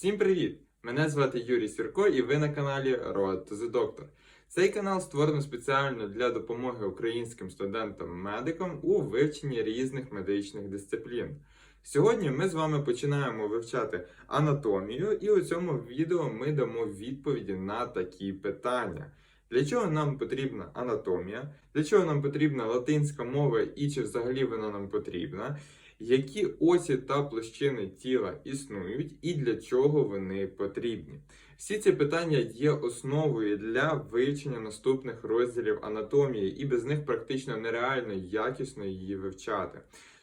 Всім привіт! Мене звати Юрій Сірко і ви на каналі Road to the Doctor. Цей канал створено спеціально для допомоги українським студентам-медикам у вивченні різних медичних дисциплін. Сьогодні ми з вами починаємо вивчати анатомію, і у цьому відео ми дамо відповіді на такі питання. Для чого нам потрібна анатомія? Для чого нам потрібна латинська мова і чи взагалі вона нам потрібна? Які осі та площини тіла існують і для чого вони потрібні? Всі ці питання є основою для вивчення наступних розділів анатомії, і без них практично нереально якісно її вивчати.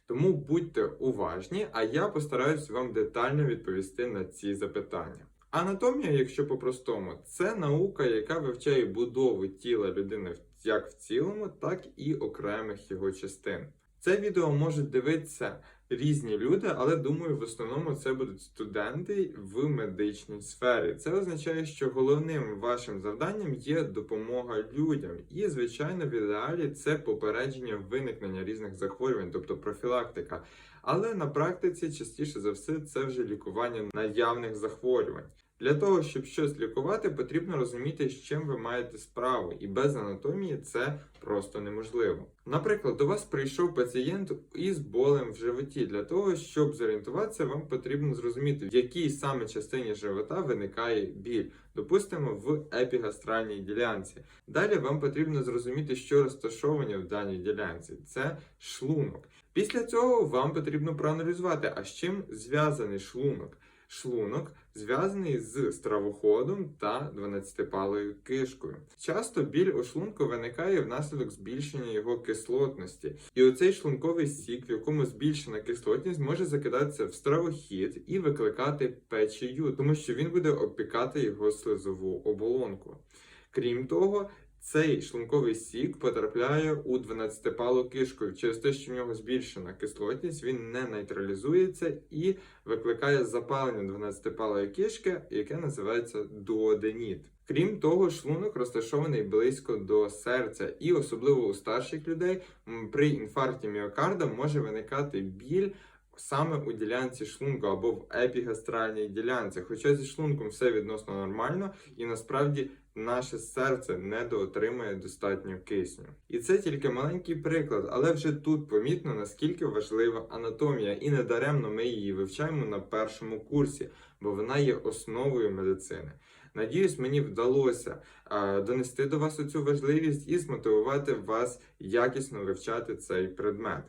Тому будьте уважні, а я постараюсь вам детально відповісти на ці запитання. Анатомія, якщо по-простому, це наука, яка вивчає будову тіла людини як в цілому, так і окремих його частин. Це відео можуть дивитися різні люди, але думаю, в основному це будуть студенти в медичній сфері. Це означає, що головним вашим завданням є допомога людям, і, звичайно, в ідеалі це попередження виникнення різних захворювань, тобто профілактика. Але на практиці частіше за все це вже лікування наявних захворювань. Для того, щоб щось лікувати, потрібно розуміти, з чим ви маєте справу, і без анатомії це просто неможливо. Наприклад, до вас прийшов пацієнт із болем в животі. Для того, щоб зорієнтуватися, вам потрібно зрозуміти, в якій саме частині живота виникає біль, допустимо, в епігастральній ділянці. Далі вам потрібно зрозуміти, що розташовані в даній ділянці. Це шлунок. Після цього вам потрібно проаналізувати, а з чим зв'язаний шлунок. Шлунок зв'язаний з стравоходом та 12-палою кишкою. Часто біль у шлунку виникає внаслідок збільшення його кислотності, і оцей шлунковий сік, в якому збільшена кислотність, може закидатися в стравохід і викликати печію, тому що він буде обпікати його слизову оболонку. Крім того, цей шлунковий сік потрапляє у 12-палу кишку. Через те, що в нього збільшена кислотність, він не нейтралізується і викликає запалення 12-палої кишки, яке називається дуоденіт. Крім того, шлунок розташований близько до серця, і особливо у старших людей при інфаркті міокарда може виникати біль. Саме у ділянці шлунку або в епігастральній ділянці, хоча зі шлунком все відносно нормально, і насправді наше серце недоотримує достатньо кисню. І це тільки маленький приклад, але вже тут помітно наскільки важлива анатомія, і недаремно ми її вивчаємо на першому курсі, бо вона є основою медицини. Надіюсь, мені вдалося е, донести до вас цю важливість і змотивувати вас якісно вивчати цей предмет.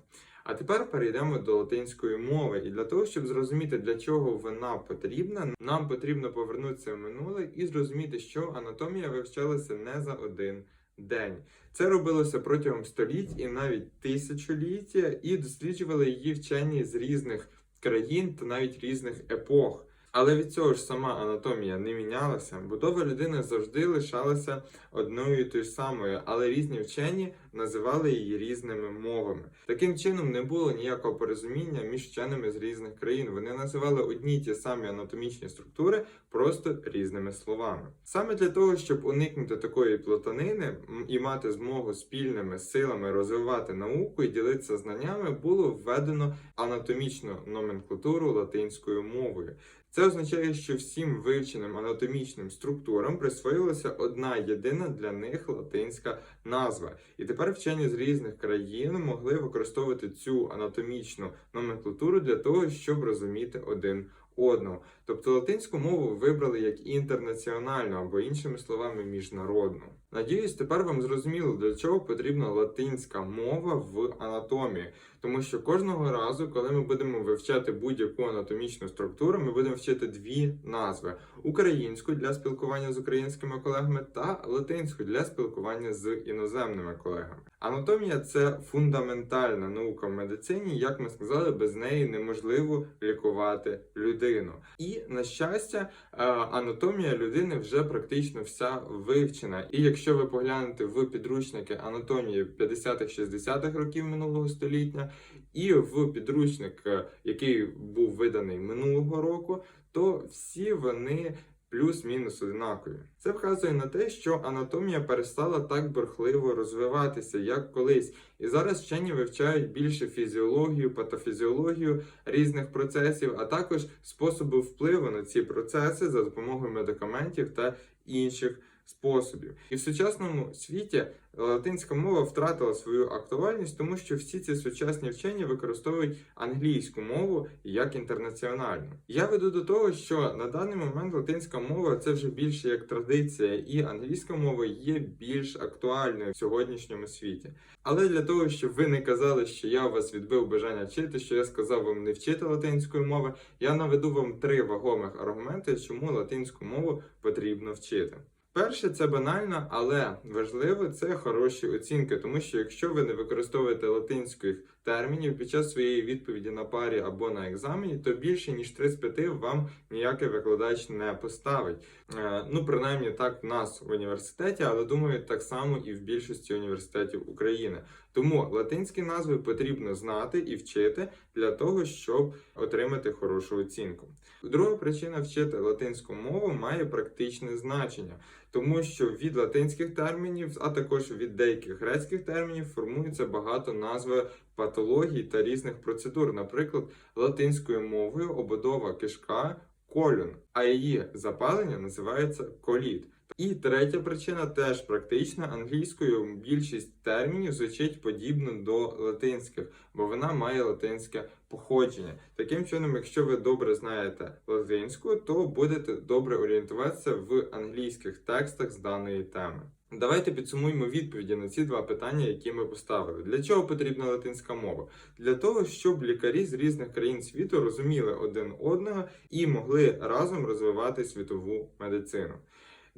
А тепер перейдемо до латинської мови. І для того, щоб зрозуміти, для чого вона потрібна, нам потрібно повернутися в минуле і зрозуміти, що анатомія вивчалася не за один день. Це робилося протягом століть і навіть тисячоліття, і досліджували її вчені з різних країн та навіть різних епох. Але від цього ж сама анатомія не мінялася. Будова людини завжди лишалася одною і тою самою, але різні вчені називали її різними мовами. Таким чином не було ніякого порозуміння між вченими з різних країн. Вони називали одні й ті самі анатомічні структури просто різними словами. Саме для того, щоб уникнути такої плутанини м, і мати змогу спільними силами розвивати науку і ділитися знаннями, було введено анатомічну номенклатуру латинською мовою. Це означає, що всім вивченим анатомічним структурам присвоїлася одна єдина для них латинська назва. І тепер вчені з різних країн могли використовувати цю анатомічну номенклатуру для того, щоб розуміти один одного. Тобто латинську мову вибрали як інтернаціональну або іншими словами міжнародну. Надіюсь, тепер вам зрозуміло, для чого потрібна латинська мова в анатомії, тому що кожного разу, коли ми будемо вивчати будь-яку анатомічну структуру, ми будемо вчити дві назви: українську для спілкування з українськими колегами та латинську для спілкування з іноземними колегами. Анатомія це фундаментальна наука в медицині. Як ми сказали, без неї неможливо лікувати людину. І на щастя, е, анатомія людини вже практично вся вивчена. І якщо ви поглянете в підручники анатомії 50-60-х років минулого століття, і в підручник, е, який був виданий минулого року, то всі вони плюс-мінус однакові. Це вказує на те, що анатомія перестала так бурхливо розвиватися, як колись. І зараз вчені вивчають більше фізіологію, патофізіологію різних процесів, а також способи впливу на ці процеси за допомогою медикаментів та інших способів. І в сучасному світі латинська мова втратила свою актуальність, тому що всі ці сучасні вчені використовують англійську мову як інтернаціональну. Я веду до того, що на даний момент латинська мова це вже більше як традиція, і англійська мова є більш актуальною в сьогоднішньому світі. Але для того, щоб ви не казали, що я вас відбив бажання вчити, що я сказав вам не вчити латинської мови, я наведу вам три вагомих аргументи, чому латинську мову потрібно вчити. Перше, це банально, але важливо це хороші оцінки, тому що якщо ви не використовуєте латинських термінів під час своєї відповіді на парі або на екзамені, то більше ніж 3 з 5 вам ніякий викладач не поставить. Е, Ну, принаймні так в нас в університеті, але думаю, так само і в більшості університетів України. Тому латинські назви потрібно знати і вчити для того, щоб отримати хорошу оцінку. Друга причина вчити латинську мову має практичне значення, тому що від латинських термінів, а також від деяких грецьких термінів формується багато назви патологій та різних процедур. Наприклад, латинською мовою обудова кишка колюн, а її запалення називається коліт. І третя причина теж практична. Англійською більшість термінів звучить подібно до латинських, бо вона має латинське походження. Таким чином, якщо ви добре знаєте латинську, то будете добре орієнтуватися в англійських текстах з даної теми. Давайте підсумуємо відповіді на ці два питання, які ми поставили. Для чого потрібна латинська мова? Для того, щоб лікарі з різних країн світу розуміли один одного і могли разом розвивати світову медицину.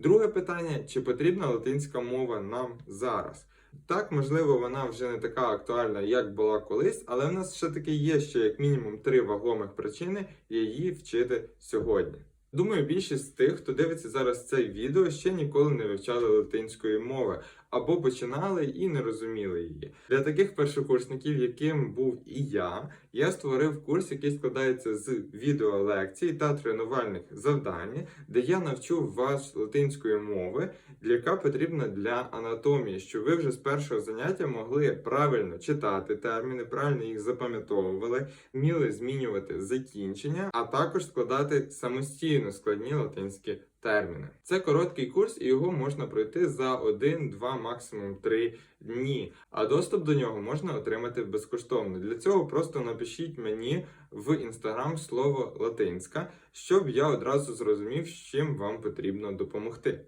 Друге питання: чи потрібна латинська мова нам зараз? Так, можливо, вона вже не така актуальна, як була колись, але в нас все таки є ще як мінімум три вагомих причини її вчити сьогодні. Думаю, більшість з тих, хто дивиться зараз це відео, ще ніколи не вивчали латинської мови або починали і не розуміли її. Для таких першокурсників, яким був і я, я створив курс, який складається з відеолекцій та тренувальних завдань, де я навчу вас латинської мови, яка потрібна для анатомії, щоб ви вже з першого заняття могли правильно читати терміни, правильно їх запам'ятовували, вміли змінювати закінчення, а також складати самостійно складні латинські терміни. Це короткий курс, і його можна пройти за 1, 2, максимум 3 дні. А доступ до нього можна отримати безкоштовно. Для цього просто напишіть мені в інстаграм слово латинська, щоб я одразу зрозумів, з чим вам потрібно допомогти.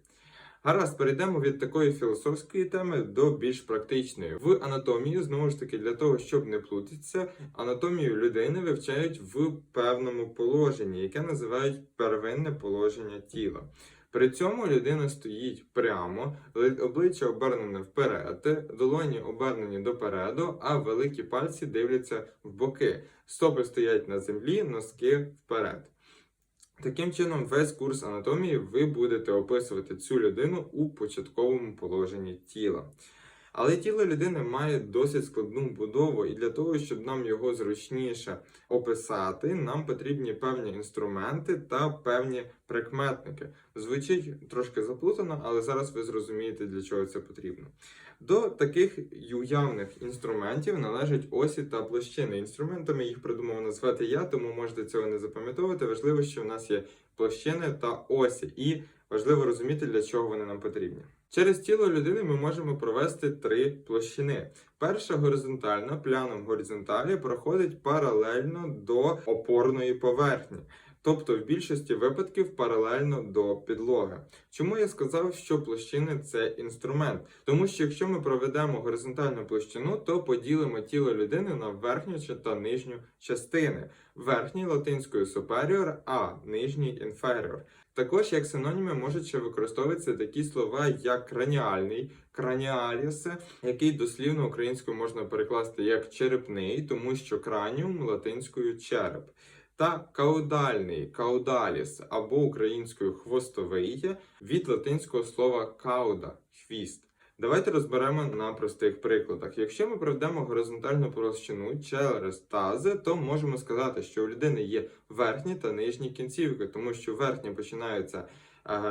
Гаразд, перейдемо від такої філософської теми до більш практичної. В анатомії, знову ж таки, для того, щоб не плутатися, анатомію людини вивчають в певному положенні, яке називають первинне положення тіла. При цьому людина стоїть прямо, обличчя обернене вперед, долоні обернені допереду, а великі пальці дивляться в боки. Стопи стоять на землі, носки вперед. Таким чином, весь курс анатомії ви будете описувати цю людину у початковому положенні тіла. Але тіло людини має досить складну будову, і для того, щоб нам його зручніше описати, нам потрібні певні інструменти та певні прикметники. Звучить трошки заплутано, але зараз ви зрозумієте, для чого це потрібно. До таких уявних інструментів належать осі та площини. Інструментами їх придумав назвати я, тому можете цього не запам'ятовувати. Важливо, що в нас є площини та осі, і важливо розуміти, для чого вони нам потрібні. Через тіло людини ми можемо провести три площини. Перша горизонтальна, пляном горизонталі, проходить паралельно до опорної поверхні. Тобто в більшості випадків паралельно до підлоги. Чому я сказав, що площини це інструмент? Тому що якщо ми проведемо горизонтальну площину, то поділимо тіло людини на верхню та нижню частини. Верхній латинською superior, а нижній inferior. Також як синоніми можуть ще використовуватися такі слова, як краніальний, краніаліс, який дослівно українською можна перекласти як черепний, тому що краніум латинською череп. Та каудальний каудаліс або українською хвостовий від латинського слова кауда хвіст. Давайте розберемо на простих прикладах. Якщо ми проведемо горизонтальну площину через тази, то можемо сказати, що у людини є верхні та нижні кінцівки, тому що верхні починаються е,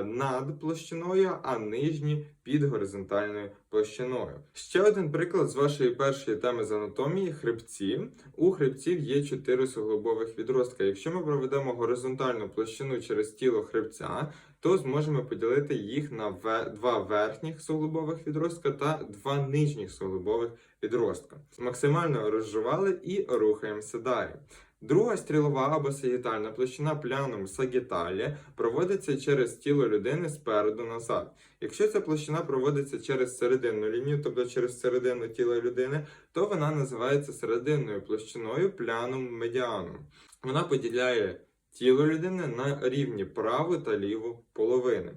над площиною, а нижні під горизонтальною площиною. Ще один приклад з вашої першої теми з анатомії хребці. У хребців є чотири суглобових відростка. Якщо ми проведемо горизонтальну площину через тіло хребця, то зможемо поділити їх на два верхніх суглобових відростка та два нижніх суглобових відростка. Максимально розжували і рухаємося далі. Друга стрілова або сагітальна площина плянум сагіталі проводиться через тіло людини спереду назад. Якщо ця площина проводиться через серединну лінію, тобто через середину тіла людини, то вона називається серединною площиною плянум медіанум. Вона поділяє тіло людини на рівні праву та ліву половини.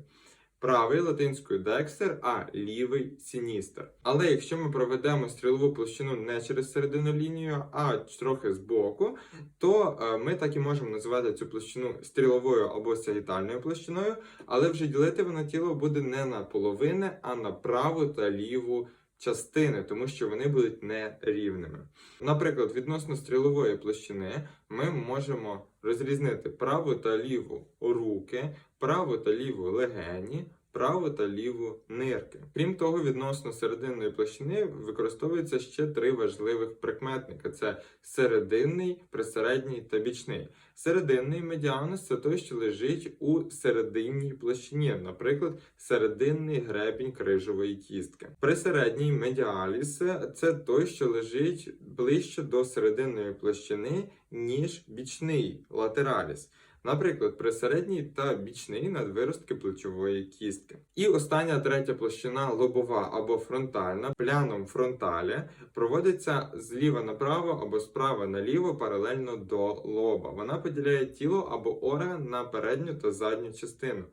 Правий латинською декстер, а лівий сіністер. Але якщо ми проведемо стрілову площину не через середину лінію, а трохи збоку, то е, ми так і можемо називати цю площину стріловою або сагітальною площиною, але вже ділити воно тіло буде не на половини, а на праву та ліву частини, тому що вони будуть нерівними. Наприклад, відносно стрілової площини ми можемо розрізнити праву та ліву руки, праву та ліву легені. Праву та ліву нирки. Крім того, відносно серединної площини використовується ще три важливих прикметника: це серединний, присередній та бічний. Серединний медіанус це той, що лежить у серединній площині, наприклад, серединний гребінь крижової кістки. Присередній медіаліс це той, що лежить ближче до серединної площини, ніж бічний латераліс. Наприклад, при середній та бічний надвиростки плечової кістки. І остання третя площина лобова або фронтальна, пляном фронталі, проводиться зліва направо або справа наліво паралельно до лоба. Вона поділяє тіло або орган на передню та задню частину.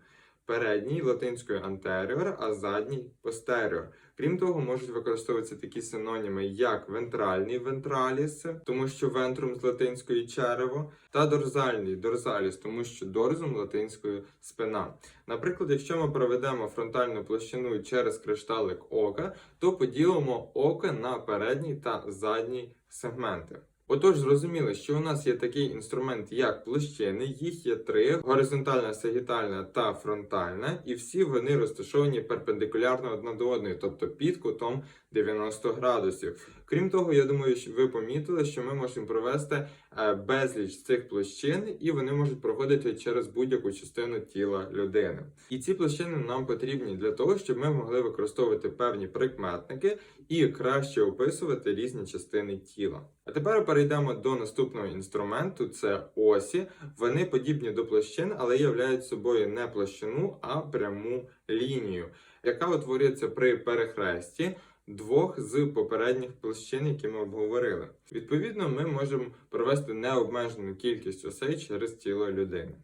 Передній латинською anterior, а задній posterior. Крім того, можуть використовуватися такі синоніми, як вентральний ventralis, тому що вентрум з латинської черево, та дорзальний дорзаліс, тому що дорзум латинською спина. Наприклад, якщо ми проведемо фронтальну площину через кришталик ока, то поділимо око на передній та задній сегменти. Отож, зрозуміло, що у нас є такий інструмент, як площини. Їх є три: горизонтальна, сагітальна та фронтальна, і всі вони розташовані перпендикулярно одна до одної, тобто під кутом 90 градусів. Крім того, я думаю, що ви помітили, що ми можемо провести е, безліч цих площин, і вони можуть проходити через будь-яку частину тіла людини. І ці площини нам потрібні для того, щоб ми могли використовувати певні прикметники і краще описувати різні частини тіла. А тепер перейдемо до наступного інструменту: це осі. Вони подібні до площин, але являють собою не площину, а пряму лінію, яка утворюється при перехресті двох з попередніх площин, які ми обговорили. Відповідно, ми можемо провести необмежену кількість осей через тіло людини.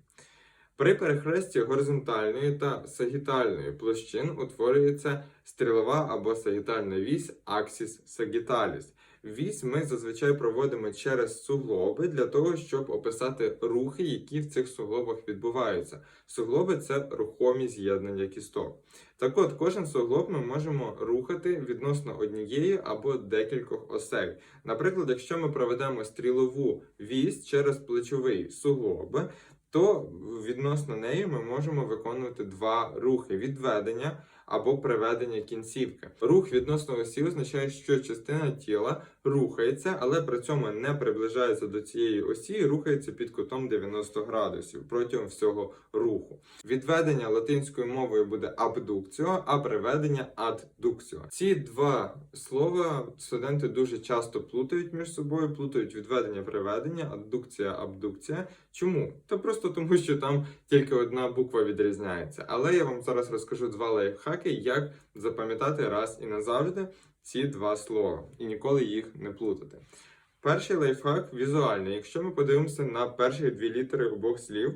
При перехресті горизонтальної та сагітальної площин утворюється стрілова або сагітальна вісь аксіс сагіталіс. Вісь ми зазвичай проводимо через суглоби для того, щоб описати рухи, які в цих суглобах відбуваються. Суглоби це рухомі з'єднання кісток. Так от, кожен суглоб ми можемо рухати відносно однієї або декількох осей. Наприклад, якщо ми проведемо стрілову вісь через плечовий суглоб, то відносно неї ми можемо виконувати два рухи: відведення або приведення кінцівки. Рух відносно осі означає, що частина тіла рухається, але при цьому не приближається до цієї осі і рухається під кутом 90 градусів протягом всього руху. Відведення латинською мовою буде абдукціо, а приведення аддукціо. Ці два слова студенти дуже часто плутають між собою, плутають відведення, приведення, аддукція, абдукція. Чому? Та просто тому, що там тільки одна буква відрізняється. Але я вам зараз розкажу два лайфхаки, як запам'ятати раз і назавжди ці два слова і ніколи їх не плутати. Перший лайфхак візуальний. Якщо ми подивимося на перші дві літери обох слів,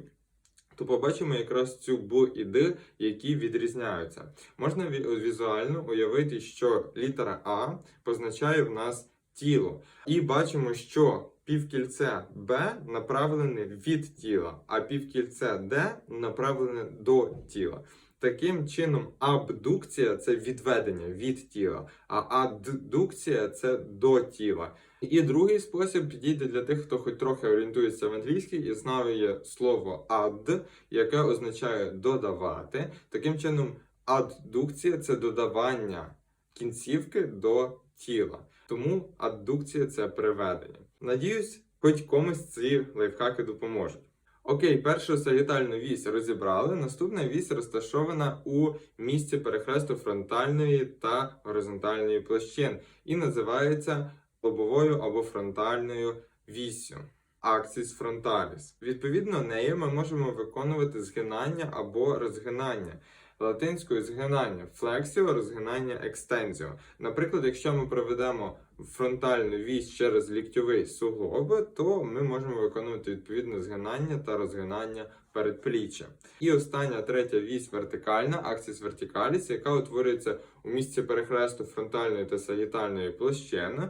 то побачимо якраз цю б і д, які відрізняються. Можна візуально уявити, що літера А позначає в нас тіло. І бачимо, що півкільце Б направлене від тіла, а півкільце Д направлене до тіла. Таким чином, абдукція це відведення від тіла, а аддукція це до тіла. І другий спосіб підійде для тих, хто хоч трохи орієнтується в англійській і знає слово add, яке означає додавати. Таким чином, аддукція це додавання кінцівки до тіла. Тому аддукція це приведення. Надіюсь, хоч комусь ці лайфхаки допоможуть. Окей, першу сагітальну вісь розібрали. Наступна вісь розташована у місці перехресту фронтальної та горизонтальної площин і називається лобовою або фронтальною віссю. Аксіс фронталіс. Відповідно нею ми можемо виконувати згинання або розгинання. Латинською згинання флексіо, розгинання екстензіо. Наприклад, якщо ми проведемо фронтальну вісь через ліктьовий суглоб, то ми можемо виконувати відповідно згинання та розгинання передпліччя. І остання третя вісь вертикальна, аксіс вертикаліс, яка утворюється у місці перехресту фронтальної та сагітальної площини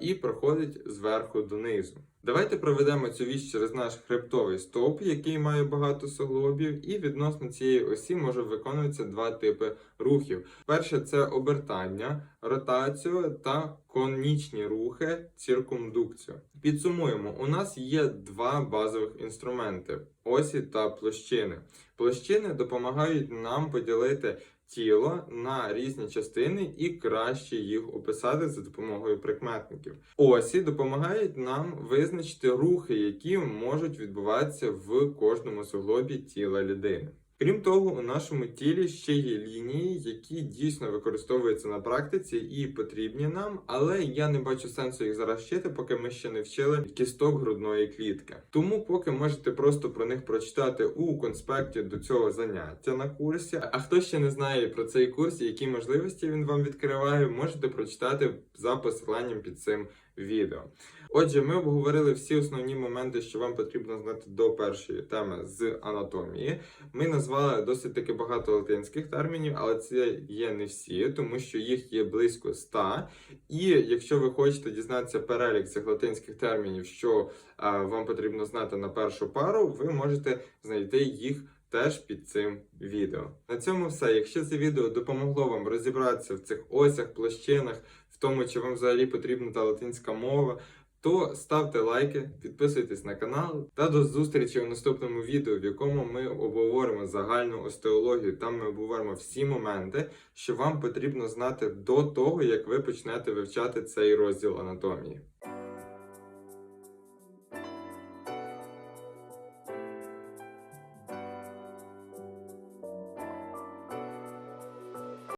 і проходить зверху донизу. Давайте проведемо цю вісь через наш хребтовий стовп, який має багато суглобів, і відносно цієї осі може виконуватися два типи рухів. Перше це обертання, ротацію та конічні рухи, циркумдукцію. Підсумуємо, у нас є два базових інструменти: осі та площини. Площини допомагають нам поділити тіло на різні частини і краще їх описати за допомогою прикметників. Осі допомагають нам визначити рухи, які можуть відбуватися в кожному суглобі тіла людини. Крім того, у нашому тілі ще є лінії, які дійсно використовуються на практиці і потрібні нам, але я не бачу сенсу їх зараз вчити, поки ми ще не вчили кісток грудної клітки. Тому поки можете просто про них прочитати у конспекті до цього заняття на курсі. А хто ще не знає про цей курс які можливості він вам відкриває, можете прочитати за посиланням під цим відео. Отже, ми обговорили всі основні моменти, що вам потрібно знати до першої теми з анатомії. Ми назвали досить таки багато латинських термінів, але це є не всі, тому що їх є близько 100. І якщо ви хочете дізнатися перелік цих латинських термінів, що а, вам потрібно знати на першу пару, ви можете знайти їх. Теж під цим відео. На цьому все. Якщо це відео допомогло вам розібратися в цих осях, площинах, в тому, чи вам взагалі потрібна та латинська мова, то ставте лайки, підписуйтесь на канал та до зустрічі у наступному відео, в якому ми обговоримо загальну остеологію. Там ми обговоримо всі моменти, що вам потрібно знати до того, як ви почнете вивчати цей розділ анатомії.